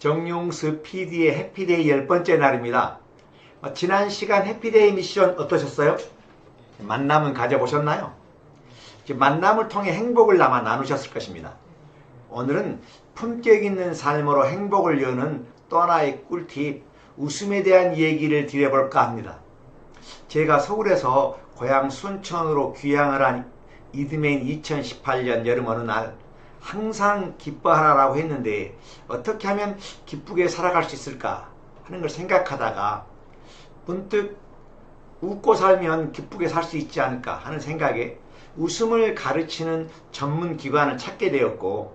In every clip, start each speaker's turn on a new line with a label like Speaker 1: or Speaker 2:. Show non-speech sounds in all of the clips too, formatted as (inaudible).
Speaker 1: 정용수 PD의 해피데이 열 번째 날입니다. 어, 지난 시간 해피데이 미션 어떠셨어요? 만남은 가져보셨나요? 만남을 통해 행복을 남아 나누셨을 것입니다. 오늘은 품격 있는 삶으로 행복을 여는 또 하나의 꿀팁, 웃음에 대한 얘기를 드려볼까 합니다. 제가 서울에서 고향 순천으로 귀향을 한 이듬해인 2018년 여름 어느 날 항상 기뻐하라고 했는데 어떻게 하면 기쁘게 살아갈 수 있을까 하는 걸 생각하다가 문득 웃고 살면 기쁘게 살 수 있지 않을까 하는 생각에 웃음을 가르치는 전문 기관을 찾게 되었고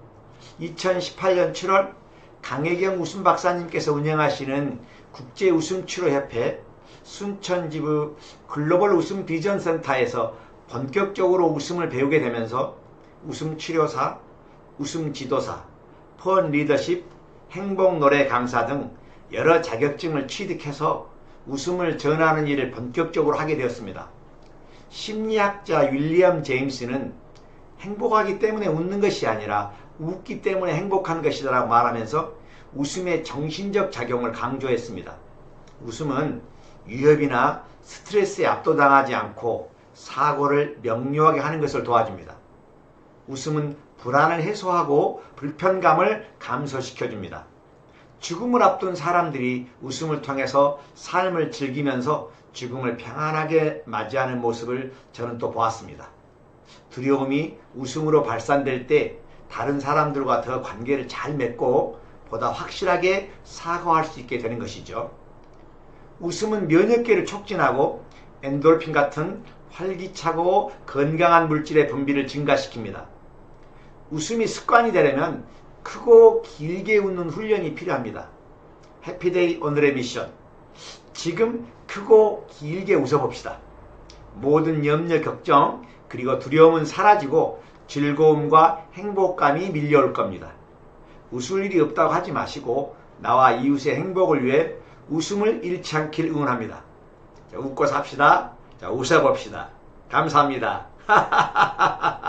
Speaker 1: 2018년 7월 강혜경 웃음 박사님께서 운영하시는 국제 웃음 치료 협회 순천지부 글로벌 웃음 비전 센터에서 본격적으로 웃음을 배우게 되면서 웃음 치료사, 웃음 지도사, 펀 리더십, 행복 노래 강사 등 여러 자격증을 취득해서 웃음을 전하는 일을 본격적으로 하게 되었습니다. 심리학자 윌리엄 제임스는 행복하기 때문에 웃는 것이 아니라 웃기 때문에 행복한 것이라고 말하면서 웃음의 정신적 작용을 강조했습니다. 웃음은 위협이나 스트레스에 압도당하지 않고 사고를 명료하게 하는 것을 도와줍니다. 웃음은 불안을 해소하고 불편감을 감소시켜줍니다. 죽음을 앞둔 사람들이 웃음을 통해서 삶을 즐기면서 죽음을 평안하게 맞이하는 모습을 저는 또 보았습니다. 두려움이 웃음으로 발산될 때 다른 사람들과 더 관계를 잘 맺고 보다 확실하게 사과할 수 있게 되는 것이죠. 웃음은 면역계를 촉진하고 엔돌핀 같은 활기차고 건강한 물질의 분비를 증가시킵니다. 웃음이 습관이 되려면 크고 길게 웃는 훈련이 필요합니다. 해피데이 오늘의 미션. 지금 크고 길게 웃어봅시다. 모든 염려, 걱정, 그리고 두려움은 사라지고 즐거움과 행복감이 밀려올 겁니다. 웃을 일이 없다고 하지 마시고 나와 이웃의 행복을 위해 웃음을 잃지 않길 응원합니다. 자, 웃고 삽시다. 자, 웃어봅시다. 감사합니다. (laughs)